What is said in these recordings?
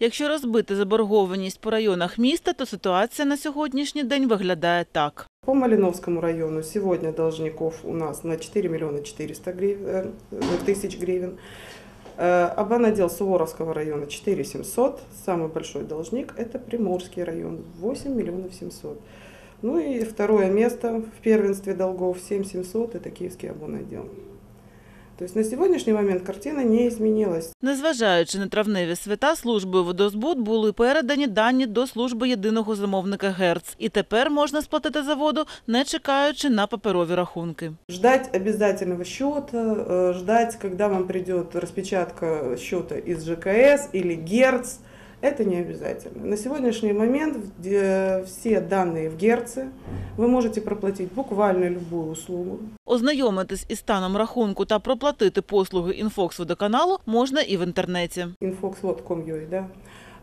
Якщо розбити заборгованість по районах міста, то ситуація на сьогоднішній день виглядає так. По Малиновскому району сегодня должников у нас на 4 миллиона 400 гривен, тысяч гривен. Э, Обанадел Суворовского района 4 700. Самый большой должник это Приморский район 8 миллионов 700. Ну и второе место в первенстве долгов 7 700 это Киевский обонадел. То есть на сьогоднішній момент картина не змінилась. Незважаючи на травневі свята, службою водозбут були передані дані до служби єдиного замовника ГЕРЦ. І тепер можна сплатити за воду, не чекаючи на паперові рахунки. Ждать обязательного счета, э, ждать, когда вам прийде розпечатка счета із ЖКС або ГЕРЦ, это не обязательно. На сегодняшний момент где все данные в ГЕРЦе вы можете проплатить буквально любую услугу. Ознайомитись із станом рахунку та проплатити послуги інфокс-водоканалу можна і в інтернеті. infox.com.ua, да.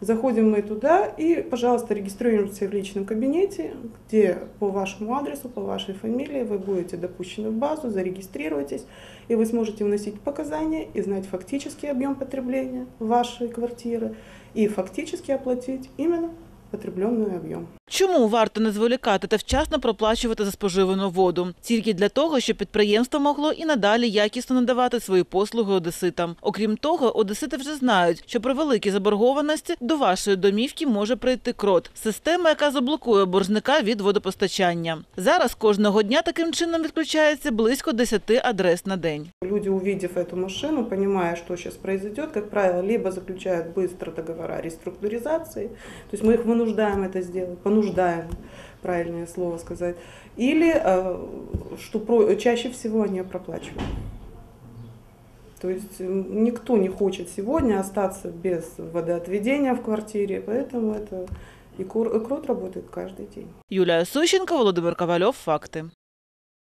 Заходим мы туда и, пожалуйста, регистрируемся в личном кабинете, где по вашему адресу, по вашей фамилии вы будете допущены в базу, зарегистрируйтесь, и вы сможете вносить показания и знать фактический объем потребления вашей квартиры и фактически оплатить именно потребленный объем. Чому варто не зволікати та вчасно проплачувати за споживану воду? Тільки для того, щоб підприємство могло і надалі якісно надавати свої послуги одеситам. Окрім того, одесити вже знають, що при великій заборгованості до вашої домівки може прийти крот система, яка заблокує боржника від водопостачання. Зараз кожного дня таким чином відключається близько 10 адрес на день. Люди, увидев эту машину, понимая, что сейчас произойдет, как правило, либо заключают быстро договора о реструктуризации, то есть мы их вынуждаем Понуждаем, правильное слово сказать, или, э, что чаще всего они проплачивают. То есть никто не хочет сегодня остаться без водоотведения в квартире, поэтому это и крот работает каждый день. Юлія Сущенко, Володимир Ковальов. Факти.